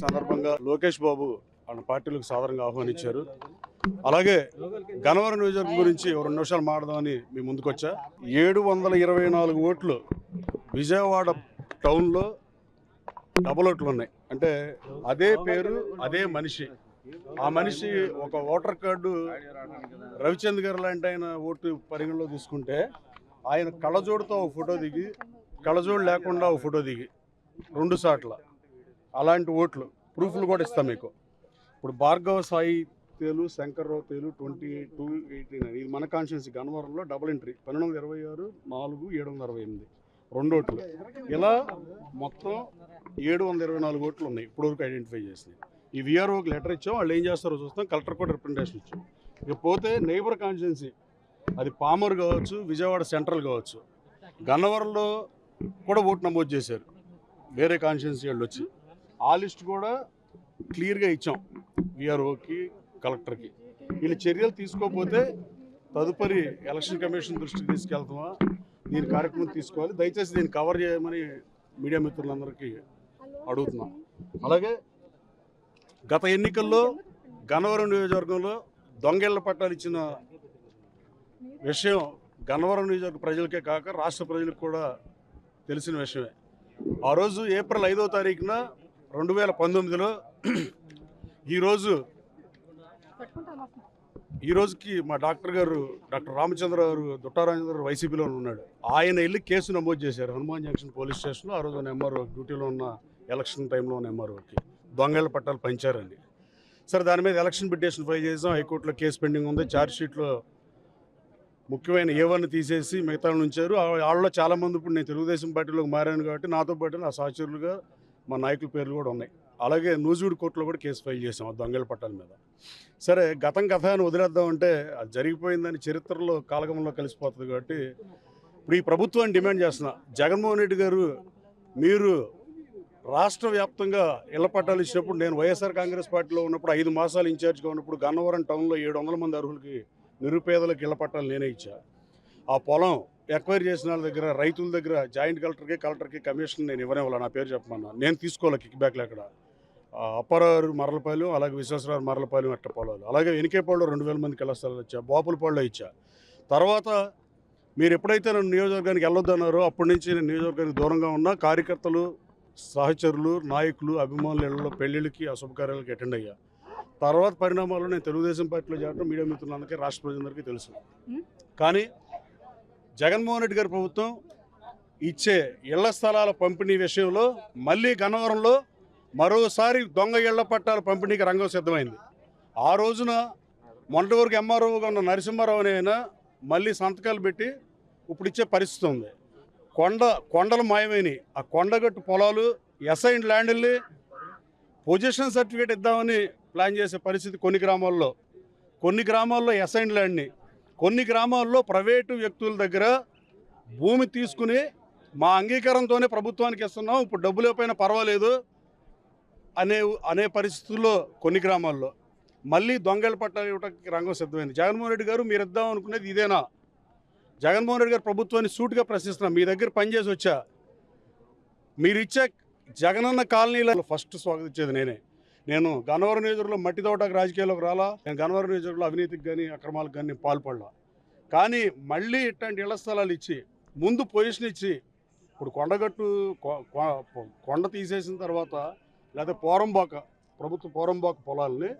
సందర్భంగా లోకేష్ బాబు ఆయన పార్టీలకు సాధారణంగా ఆహ్వానించారు. అలాగే గన్నవరం నియోజకవర్గం గురించి ఒక రెండు నిమిషాలు మాట్లాడదామని మీ ముందుకొచ్చా ఏడు వందల ఇరవై నాలుగు ఓట్లు విజయవాడ టౌన్లో డబల్ ఓట్లు ఉన్నాయి. అంటే అదే పేరు అదే మనిషి. ఆ మనిషి ఒక ఓటర్ కార్డు రవిచంద్ గారు లాంటి ఆయన ఓటు పరిగణలో తీసుకుంటే ఆయన కళ్ళజోడుతో ఒక ఫోటో దిగి కళ్ళజోడు లేకుండా ఒక ఫోటో దిగి రెండు సార్ల. అలాంటి ఓట్లు ప్రూఫ్లు కూడా ఇస్తాం మీకు. ఇప్పుడు Bhargava Sai Telu Shankarrao Telu twenty eight two eighty nine. ఇది మన కాన్స్టిట్యున్సీ గన్నవరంలో డబుల్ ఎంట్రీ. పన్నెండు వందల ఇరవై ఆరు నాలుగు ఏడు వందల అరవై ఎనిమిది. రెండు ఓట్లు. ఇలా మొత్తం ఏడు వందల ఇరవై నాలుగు ఓట్లు ఉన్నాయి ఇప్పటివరకు ఐడెంటిఫై చేసినాయి ఈ విఆర్ఓకి లెటర్ ఇచ్చాం వాళ్ళు ఏం చేస్తారో చూస్తాం కలెక్టర్ కూడా రిప్రజెంటేషన్ ఇచ్చాం. ఇక పోతే నైబర్ కాన్స్టిట్యున్సీ అది పామర్ కావచ్చు విజయవాడ సెంట్రల్ కావచ్చు గన్నవరంలో కూడా ఓటు నమోదు చేశారు. వేరే కాన్స్టిట్యున్సీ వాళ్ళు వచ్చి. ఆ లిస్ట్ కూడా క్లియర్గా ఇచ్చాం విఆర్ఓకి కలెక్టర్కి. వీళ్ళు చర్యలు తీసుకోకపోతే తదుపరి ఎలక్షన్ కమిషన్ దృష్టికి తీసుకెళ్తామా? దీని కార్యక్రమం తీసుకోవాలి. దయచేసి దీన్ని కవర్ చేయమని మీడియా మిత్రులందరికీ అడుగుతున్నాం. అలాగే గత ఎన్నికల్లో గన్నవరం నియోజకవర్గంలో దొంగేళ్ళ పట్టాలు ఇచ్చిన విషయం గన్నవరం నియోజకవర్గ ప్రజలకే కాక రాష్ట్ర ప్రజలకు కూడా తెలిసిన విషయమే. ఆ రోజు ఏప్రిల్ ఐదో తారీఖున రెండు వేల పంతొమ్మిదిలో ఈరోజు ఈ రోజుకి మా డాక్టర్ గారు డాక్టర్ రామచంద్ర గారు దుట్టారామచంద్ర గారు వైసీపీలో ఉన్నాడు. ఆయన వెళ్ళి కేసు నమోదు చేశారు. హనుమాన్ జంక్షన్ పోలీస్ స్టేషన్లో ఆ రోజు ఎంఆర్ఓ డ్యూటీలో ఉన్న ఎలక్షన్ టైంలో ఉన్న ఎంఆర్ఓకి. దొంగల పట్టాలు పంచారండి. సరే దాని మీద ఎలక్షన్ పిటిషన్ ఫైల్ చేసాం హైకోర్టులో కేసు పెండింగ్ ఉంది. ఛార్జ్షీట్లో ముఖ్యమైన ఏవన్నీ తీసేసి మిగతా ఉంచారు. వాళ్ళలో చాలామంది ఇప్పుడు నేను తెలుగుదేశం పార్టీలోకి మారాను కాబట్టి నాతో పాటు నా సహచరులుగా మా నాయకుల పేర్లు కూడా ఉన్నాయి. అలాగే నూజివీడు కోర్టులో కూడా కేసు ఫైల్ చేసాం దొంగల పట్టాల మీద. సరే గతం కథ అని వదిలేద్దామంటే అది జరిగిపోయిందని చరిత్రలో కాలగమంలో కలిసిపోతుంది కాబట్టి ఇప్పుడు ఈ ప్రభుత్వాన్ని డిమాండ్ చేస్తున్నా. జగన్మోహన్ రెడ్డి గారు మీరు రాష్ట్ర వ్యాప్తంగా ఇళ్ళ పట్టాలు ఇచ్చినప్పుడు నేను వైఎస్ఆర్ కాంగ్రెస్ పార్టీలో ఉన్నప్పుడు ఐదు మాసాలు ఇన్ఛార్జ్గా ఉన్నప్పుడు గన్నవరం టౌన్లో ఏడు వందల మంది అర్హులకి నిరుపేదలకు ఇళ్ళ పట్టాలు నేనే ఇచ్చా. ఆ పొలం ఎక్వైర్ చేసిన వాళ్ళ దగ్గర రైతుల దగ్గర జాయింట్ కలెక్టర్కి కలెక్టర్కి కమిషన్ నేను ఇవ్వనివ్వాలి? నా పేరు చెప్పమన్నా. నేను తీసుకోవాలి కిక్ బ్యాక్లు అక్కడ? ఆ అప్పారావు మరలపాలెం అలాగే విశ్వేశ్వరరావు మరలపాలెం అట్ట పొలాలు. అలాగే వెనికేపాడులో రెండు వేల మందికి ఇళ్ళ స్థలాలు ఇచ్చా బాపులపాడులో ఇచ్చా. తర్వాత మీరు ఎప్పుడైతే నన్ను నియోజకవర్గానికి వెళ్ళొద్దన్నారో అప్పటి నుంచి నేను నియోజకవర్గానికి దూరంగా ఉన్నా. కార్యకర్తలు సహచరులు నాయకులు అభిమానుల ఇళ్ళలో పెళ్ళిళ్ళకి అశుభకార్యాలకి అటెండ్ అయ్యా. తర్వాత పరిణామాల్లో నేను తెలుగుదేశం పార్టీలో చేరడం మీడియా మిత్రులందరికీ రాష్ట్ర ప్రజలందరికీ తెలుసు. కానీ జగన్మోహన్ రెడ్డి గారి ప్రభుత్వం ఇచ్చే ఇళ్ళ స్థలాల పంపిణీ విషయంలో మళ్ళీ గన్నవరంలో మరోసారి దొంగ ఇళ్ళ పట్టాల పంపిణీకి రంగం సిద్ధమైంది. ఆ రోజున మొన్నటి వరకు ఎంఆర్ఓగా ఉన్న నరసింహారావు అయినా మళ్ళీ సంతకాలు పెట్టి ఇప్పుడు ఇచ్చే పరిస్థితి ఉంది. కొండ కొండలు మాయమైనవి ఆ కొండగట్టు పొలాలు ఎస్ఐన్ ల్యాండ్ వెళ్ళి పొజిషన్ సర్టిఫికేట్ ఇద్దామని ప్లాన్ చేసే పరిస్థితి కొన్ని గ్రామాల్లో. కొన్ని గ్రామాల్లో ఎసైన్ ల్యాండ్ని కొన్ని గ్రామాల్లో ప్రైవేటు వ్యక్తుల దగ్గర భూమి తీసుకుని మా అంగీకారంతోనే ప్రభుత్వానికి ఇస్తున్నాం. ఇప్పుడు డబ్బులు లేకపోయినా పర్వాలేదు అనే అనే పరిస్థితుల్లో కొన్ని గ్రామాల్లో. మళ్ళీ దొంగల పట్టాలు ఇవ్వడానికి రంగం సిద్ధమైంది. జగన్మోహన్ రెడ్డి గారు మీరు ఇద్దాం అనుకునేది ఇదేనా? జగన్మోహన్ రెడ్డి గారు ప్రభుత్వాన్ని సూటుగా ప్రశ్నిస్తున్నాం మీ దగ్గర పనిచేసి వచ్చా? మీరు ఇచ్చే జగనన్న కాలనీలలో ఫస్ట్ స్వాగతించేది నేనే. నేను గన్నవరం నియోజకవర్గంలో మట్టి తోటకు రాజకీయాల్లోకి రాలా నేను గన్నవరం నియోజకవర్గంలో అవినీతికి కానీ అక్రమాలకు కానీ పాల్పడలా. కానీ మళ్ళీ ఇట్లాంటి ఇళ్ళ స్థలాలు ఇచ్చి ముందు పొజిషన్ ఇచ్చి ఇప్పుడు కొండగట్టు కొ- కొ- కొండ తీసేసిన తర్వాత లేకపోతే పోరంబాక ప్రభుత్వ పోరంబాక పొలాలని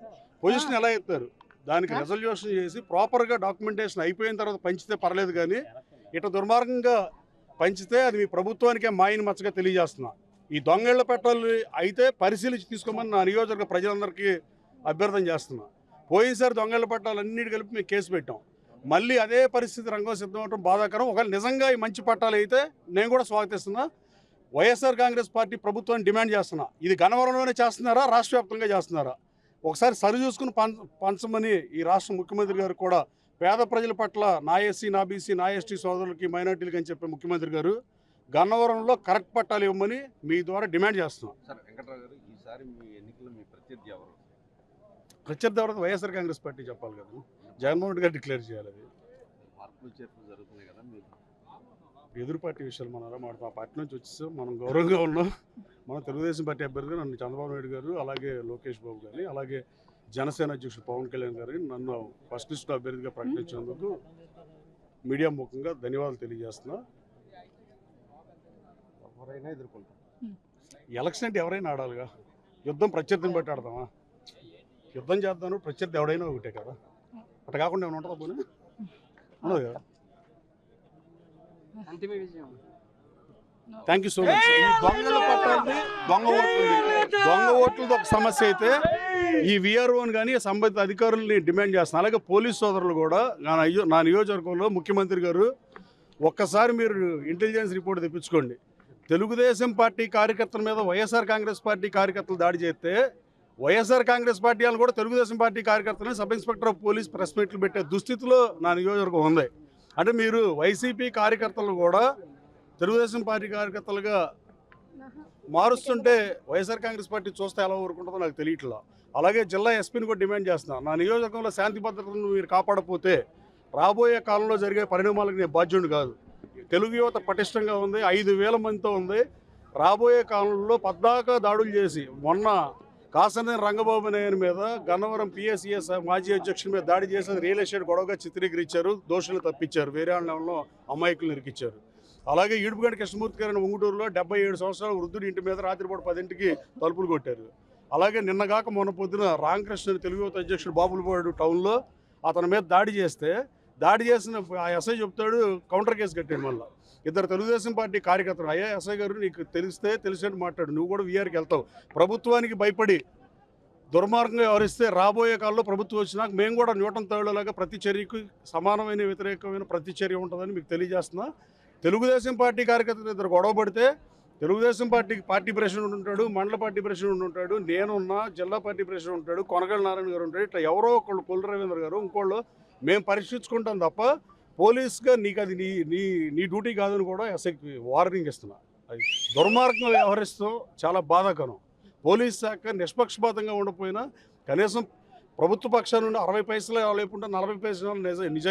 పొజిషన్ ఎలా ఎత్తారు? దానికి రెజల్యూషన్ చేసి ప్రాపర్గా డాక్యుమెంటేషన్ అయిపోయిన తర్వాత పంచితే పర్లేదు కానీ ఇట దుర్మార్గంగా పంచితే అది మీ ప్రభుత్వానికే మాయని మచ్చగా తెలియజేస్తున్నా. ఈ దొంగళ్ళ పెట్టాలి అయితే పరిశీలించి తీసుకోమని నా నియోజకవర్గ ప్రజలందరికీ అభ్యర్థన చేస్తున్నా. పోయినసారి దొంగళ్ళ పట్టాలన్నిటి కలిపి మేము కేసు పెట్టాం. మళ్ళీ అదే పరిస్థితి రంగం సిద్ధం అవడం బాధాకరం. ఒకవేళ నిజంగా ఈ మంచి పట్టాలు అయితే నేను కూడా స్వాగతిస్తున్నా. వైఎస్ఆర్ కాంగ్రెస్ పార్టీ ప్రభుత్వాన్ని డిమాండ్ చేస్తున్నా. ఇది గణవరంలోనే చేస్తున్నారా? రాష్ట్ర వ్యాప్తంగా చేస్తున్నారా? ఒకసారి సరి చూసుకుని పంచ పంచమని ఈ రాష్ట్ర ముఖ్యమంత్రి గారు కూడా పేద ప్రజల పట్ల నా ఎస్సీ నా బీసీ నా ఎస్టీ సోదరులకి మైనార్టీలకి అని చెప్పే ముఖ్యమంత్రి గారు గన్నవరంలో కరెక్ట్ పట్టాలు ఇవ్వమని మీ ద్వారా డిమాండ్ చేస్తున్నాం. సార్ వెంకట్రావు గారు ఈసారి మీ ఎన్నికల్లో మీ ప్రత్యర్థి ఎవరు? ప్రత్యర్థి వైఎస్ఆర్ కాంగ్రెస్ పార్టీ చెప్పాలి కదా. జగన్మోహన్ రెడ్డి గారు డిక్లేర్ చేయాలి అది. మార్పులు చేర్పులు జరుగుతున్నాయి కదా మీరు. ఎదురు పార్టీ విషయాలు మనం ఆ పార్టీ నుంచి వచ్చేసాం మనం గౌరవంగా ఉన్నాం. మన తెలుగుదేశం పార్టీ అభ్యర్థిగా నన్ను చంద్రబాబు నాయుడు గారు అలాగే లోకేష్ బాబు గారిని అలాగే జనసేన అధ్యక్షుడు పవన్ కళ్యాణ్ గారిని నన్ను ఫస్ట్ లిస్ట్ అభ్యర్థిగా ప్రకటించినందుకు మీడియా ముఖంగా ధన్యవాదాలు తెలియజేస్తున్నా. ఎవరైనా ఎదుర్కొంటాం. ఎలక్షన్ అంటే ఎవరైనా ఆడాలిగా. యుద్ధం ప్రత్యర్థిని బట్టి ఆడతామా? యుద్ధం చేద్దాను ప్రత్యర్థి ఎవడైనా ఒకటే కదా. అట్లా కాకుండా ఏమైనా ఉంటుందా పోనీ ఉండదు కదా. థ్యాంక్ యూ సో మచ్ ఈ దొంగల పట్టాలి దొంగ ఓట్లు దొంగ ఓట్లది ఒక సమస్య అయితే ఈ విఆర్ఓని కానీ సంబంధిత అధికారుల్ని డిమాండ్ చేస్తున్నాను అలాగే పోలీస్ సోదరులు కూడా నా నియో- నా నియోజకవర్గంలో ముఖ్యమంత్రి గారు ఒక్కసారి మీరు ఇంటెలిజెన్స్ రిపోర్ట్ తెప్పించుకోండి. తెలుగుదేశం పార్టీ కార్యకర్తల మీద వైఎస్ఆర్ కాంగ్రెస్ పార్టీ కార్యకర్తలు దాడి చేస్తే వైఎస్ఆర్ కాంగ్రెస్ పార్టీ వాళ్ళు కూడా తెలుగుదేశం పార్టీ కార్యకర్తలని sub inspector of police press మీట్లు పెట్టే దుస్థితిలో నా నియోజకవర్గం ఉంది. అంటే మీరు వైసీపీ కార్యకర్తలు కూడా తెలుగుదేశం పార్టీ కార్యకర్తలుగా మారుస్తుంటే వైఎస్ఆర్ కాంగ్రెస్ పార్టీ చూస్తే ఎలా ఊరుకుంటుందో నాకు తెలియట్లా. అలాగే జిల్లా ఎస్పీని కూడా డిమాండ్ చేస్తున్నాను నా నియోజకవర్గంలో శాంతి భద్రతను మీరు కాపాడకపోతే రాబోయే కాలంలో జరిగే పరిణామాలకు నేను బాధ్యుడు కాదు. తెలుగు యువత పటిష్టంగా ఉంది ఐదు వేల మందితో ఉంది. రాబోయే కాలంలో పద్దాకా దాడులు చేసి మొన్న కాసనే రంగబాబు నాయుడు మీద గన్నవరం పిఎస్సిఎస్ మాజీ అధ్యక్షుడి మీద దాడి చేసి రియల్ ఎస్టేట్ గొడవగా చిత్రీకరించారు. దోషులు తప్పించారు. వేరే ఆండంలో అమాయకులు నిరికిచ్చారు అలాగే ఈడుపుగడ్డ కృష్ణమూర్తి గారిని ఉంగుటూరులో డెబ్బై ఏడు సంవత్సరాల వృద్ధుడి ఇంటి మీద రాత్రిపూట పదింటికి తలుపులు కొట్టారు. అలాగే నిన్నగాక మొన్న పొద్దున రామకృష్ణ తెలుగు యువత అధ్యక్షుడు బాబులపాడు టౌన్లో అతని మీద దాడి చేస్తే దాడి చేసిన ఆ ఎస్ఐ చెప్తాడు కౌంటర్ కేసు కట్టాడు మళ్ళీ. ఇద్దరు తెలుగుదేశం పార్టీ కార్యకర్తలు అయ్యా ఎస్ఐ గారు నీకు తెలిస్తే తెలిసినట్టు మాట్లాడు నువ్వు కూడా వీఆర్కి వెళ్తావు. ప్రభుత్వానికి భయపడి దుర్మార్గంగా వ్యవహరిస్తే రాబోయే కాలంలో ప్రభుత్వం వచ్చినాక మేము కూడా న్యూటన్ తేడాలాగా ప్రతి చర్యకు సమానమైన వ్యతిరేకమైన ప్రతి చర్య ఉంటుందని మీకు తెలియజేస్తున్నా. తెలుగుదేశం పార్టీ కార్యకర్తలు ఇద్దరు గొడవ పడితే తెలుగుదేశం పార్టీ పార్టీ ప్రెసిడెంట్ ఉంటాడు మండల పార్టీ ప్రెసిడెంట్ ఉంటాడు నేనున్నా జిల్లా పార్టీ ప్రెసిడెంట్ ఉంటాడు కొనగళ్ళ నారాయణ గారు ఉంటాడు ఇట్లా ఎవరో ఒకళ్ళు కొల్లు రవీంద్ర గారు ఇంకోళ్ళు మేము పరీక్షించుకుంటాం తప్ప పోలీస్గా నీకు అది నీ నీ నీ డ్యూటీ కాదని కూడా ఎస్ఐకి వార్నింగ్ ఇస్తున్నా. అది దుర్మార్గంగా వ్యవహరిస్తూ చాలా బాధాకరం. పోలీస్ శాఖ నిష్పక్షపాతంగా ఉండకపోయినా కనీసం ప్రభుత్వ పక్షాల నుండి అరవై పైసలు లేకుండా నలభై పైసలు నిజ నిజాయితీ